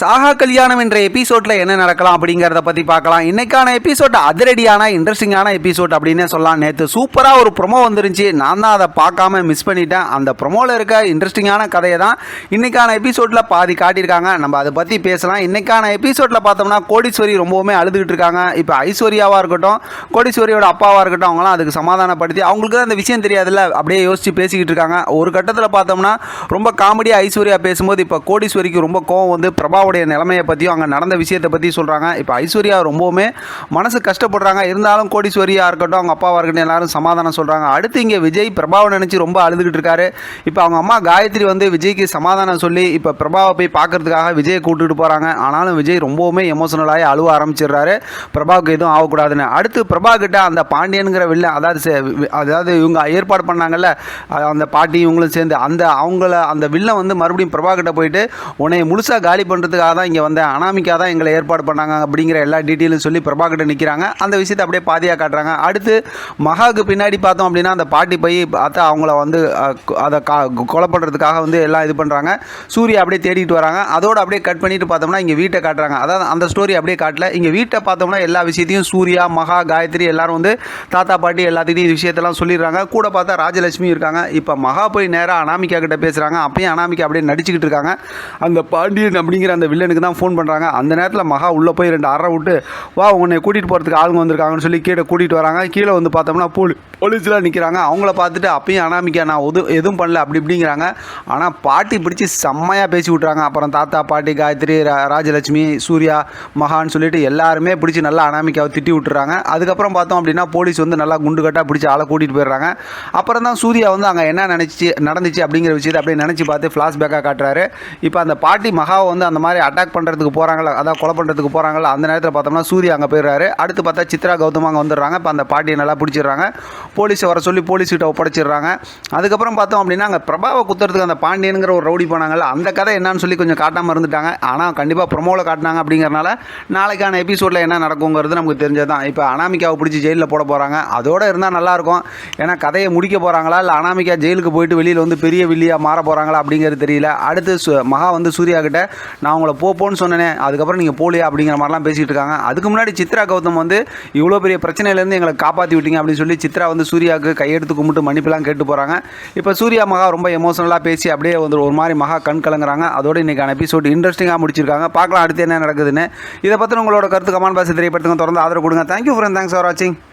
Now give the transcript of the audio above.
சாகா கல்யாணம் என்ற எபிசோட்ல என்ன நடக்கலாம் அப்படிங்கிறத பத்தி பார்க்கலாம். இன்னைக்கான எபிசோட் அதிரடியான இன்ட்ரெஸ்டிங்கான எபிசோட் அப்படின்னே சொல்லலாம். நேற்று சூப்பராக ஒரு ப்ரொமோ வந்துருந்துச்சு. நான் தான் அதை பார்க்காம மிஸ் பண்ணிட்டேன். அந்த ப்ரொமோவில் இருக்க இன்ட்ரெஸ்டிங்கான கதையை தான் இன்னைக்கான எபிசோட்ல பாதி காட்டியிருக்காங்க. நம்ம அதை பத்தி பேசலாம். இன்னைக்கான எபிசோட்ல பார்த்தோம்னா கோடீஸ்வரி ரொம்பவுமே அழுதுகிட்டு இருக்காங்க. இப்போ ஐஸ்வர்யாவாக இருக்கட்டும் கோடீஸ்வரியோட அப்பாவாக இருக்கட்டும் அவங்களாம் அதுக்கு சமாதானப்படுத்தி அவங்களுக்கு தான் அந்த விஷயம் தெரியாதுல்ல அப்படியே யோசிச்சு பேசிக்கிட்டு இருக்காங்க. ஒரு கட்டத்தில் பார்த்தோம்னா ரொம்ப காமெடியாக ஐஸ்வர்யா பேசும்போது இப்போ கோடீஸ்வரிக்கு ரொம்ப கோவம் வந்து அப்பாவுடைய நிலைமையை பற்றியும் அங்கே நடந்த விஷயத்தை பற்றி சொல்கிறாங்க இப்போ ஐஸ்வர்யா ரொம்பவுமே மனசு கஷ்டப்படுறாங்க. இருந்தாலும் கோடீஸ்வரியாக இருக்கட்டும் அவங்க அப்பாவாக இருக்கட்டும் எல்லாரும் சமாதானம் சொல்கிறாங்க அடுத்து இங்கே விஜய் பிரபாவை நினச்சி ரொம்ப அழுதுகிட்டு இருக்காரு. இப்போ அவங்க அம்மா காயத்ரி வந்து விஜய்க்கு சமாதானம் சொல்லி இப்போ பிரபாவை போய் பார்க்கறதுக்காக விஜயை கூட்டிட்டு போகிறாங்க ஆனாலும் விஜய் ரொம்பவுமே எமோஷனலாகி அழுவ ஆரம்பிச்சிடுறாரு. பிரபாவுக்கு எதுவும் ஆகக்கூடாதுன்னு. அடுத்து பிரபா கிட்ட அந்த பாண்டியனுங்கிற வில்ல அதாவது அதாவது இவங்க ஏற்பாடு பண்ணாங்கல்ல அந்த பாட்டி இவங்களும் சேர்ந்து அந்த அவங்கள அந்த வில்ல வந்து மறுபடியும் பிரபா கிட்ட போயிட்டு உன்னை முழுசாக காலி பண்ணுறதுக்காக தான் இங்கே வந்தேன். அனாமிக்கா தான் எங்களை ஏற்பாடு பண்ணாங்க அப்படிங்கிற எல்லா டீட்டெயிலும் சொல்லி பிரபாகிட்ட நிற்கிறாங்க அந்த விஷயத்தை அப்படியே பாதியாக காட்டுறாங்க. அடுத்து மகாவுக்கு பின்னாடி பார்த்தோம் அப்படின்னா அந்த பாட்டி போய் பார்த்தா அவங்கள வந்து அதை கா கொலை பண்ணுறதுக்காக வந்து எல்லாம் இது பண்ணுறாங்க சூர்யா அப்படியே தேடிட்டு வராங்க. அதோட அப்படியே கட் பண்ணிட்டு பார்த்தோம்னா இங்கே வீட்டை காட்டுறாங்க. அதாவது அந்த ஸ்டோரி அப்படியே காட்டல. இங்கே வீட்டை பார்த்தோம்னா எல்லா விஷயத்தையும் சூர்யா மகா காயத்ரி எல்லாரும் வந்து தாத்தா பாட்டி எல்லாத்துக்கிட்டையும் இந்த விஷயத்தெல்லாம் சொல்லிடுறாங்க. கூட பார்த்தா ராஜலட்சுமி இருக்காங்க. இப்போ மகா போய் நேராக அனாமிகா கிட்ட பேசுகிறாங்க அப்பயும் அனாமிகா அப்படியே நடிச்சுக்கிட்டு இருக்காங்க. அந்த பாண்டியன் அப்படிங்கிற அந்த வில்லனுக்கு தான் ஃபோன் பண்ணுறாங்க அந்த நேரத்தில் மகா உள்ளே போய் ரெண்டு அறை விட்டு வா உன்னை கூட்டிகிட்டு போகிறதுக்கு ஆளுங்க வந்திருக்காங்கன்னு சொல்லி கீழே கூட்டிகிட்டு வராங்க. கீழே வந்து பார்த்தோம்னா போலி போலீஸ்லாம் நிற்கிறாங்க அவங்கள பார்த்துட்டு அப்பயும் அனாமிக்கா நான் எது எதுவும் பண்ணல. அப்படி இப்படிங்கிறாங்க. ஆனால் பாட்டி பிடிச்சி செம்மையாக பேசி விட்றாங்க அப்புறம் தாத்தா பாட்டி காயத்ரி ரா- ராஜலட்சுமி சூர்யா மகான்னு சொல்லிட்டு எல்லாருமே பிடிச்சி நல்லா அனாமிக்காவை திட்டி விட்டுறாங்க. அதுக்கப்புறம் பார்த்தோம் அப்படின்னா போலீஸ் வந்து நல்லா குண்டு கட்டாக பிடிச்சி ஆளை கூட்டிகிட்டு போயிடுறாங்க. அப்புறம் தான் சூர்யா வந்து அங்கே என்ன நினச்சி நடந்துச்சு அப்படிங்கிற விஷயத்தை அப்படியே நினச்சி பார்த்து ஃப்ளாஷ்பேக்காக காட்டுறாரு. இப்போ அந்த பாட்டி மகாவை வந்து அந்த மாதிரி அட்டாக் பண்ணுறதுக்கு போகிறாங்களா அதான் கொலை பண்ணுறதுக்கு போகிறாங்களா அந்த நேரத்தில் பார்த்தோம்னா சூர்யா அங்கே போயிடுறாரு. அடுத்து பார்த்தா சித்ரா கௌதம் அங்கே வந்துடுறாங்க. இப்போ அந்த பாட்டியை நல்லா பிடிச்சிடுறாங்க. போலீஸை வர சொல்லி போலீஸ்கிட்ட ஒப்படைச்சிடுறாங்க. அதுக்கப்புறம் பார்த்தோம் அப்படின்னா அங்கே பிரபாவை குத்துறதுக்கு அந்த பாண்டியனுங்கிற ஒரு ரவுடி போனாங்கல்ல அந்த கதை என்னன்னு சொல்லி கொஞ்சம் காட்டாமல் இருந்துட்டாங்க. ஆனால் கண்டிப்பாக ப்ரொமோவில் காட்டினாங்க அப்படிங்கிறனால நாளைக்கான எபிசோடில் என்ன நடக்குங்கிறது நமக்கு தெரிஞ்சது தான் இப்போ அனாமிக்காவை பிடிச்சி ஜெயிலில் போட போகிறாங்க அதோட இருந்தால் நல்லாயிருக்கும் ஏன்னா கதையை முடிக்க போகிறாங்களா இல்லை அனாமிக்கா ஜெயிலுக்கு போயிட்டு வெளியில் வந்து பெரிய வில்லியாக மாற போகிறாங்களா அப்படிங்கிறது தெரியல. அடுத்து மகா வந்து சூர்யா கிட்ட நான் உங்களை போப்போன்னு சொன்னேன் சொன்னேனே அதுக்கப்புறம் நீங்கள் போலியா? அப்படிங்கிற மாதிரிலாம் பேசிகிட்டு இருக்காங்க. அதுக்கு முன்னாடி சித்ரா கௌதம் வந்து இவ்வளோ பெரிய பிரச்சனையிலேருந்து எங்களை காப்பாற்றி விட்டீங்க அப்படின்னு சொல்லி சித்ரா வந்து சூர்யாவுக்கு கையெடுத்து கும்பிட்டு மன்னிப்புலாம் கேட்டு போகிறாங்க இப்போ சூர்யா மகா ரொம்ப எமோஷனலாக பேசி அப்படியே வந்து ஒரு மாதிரி மகா கண் கலங்குறாங்க. அதோட இன்றைக்கான எபிசோட் இன்ட்ரெஸ்டிங்காக முடிச்சிருக்காங்க. பார்க்கலாம் அடுத்து என்ன நடக்குதுன்னு. இதை பற்றி உங்களோட கருத்து கமான் பாசி தெரியப்படுத்துங்க. தொடர்ந்து ஆதரவு கொடுங்க. தேங்க்யூ ஃப்ரெண்ட் தேங்க்ஸ் ஃபார் வாட்சிங்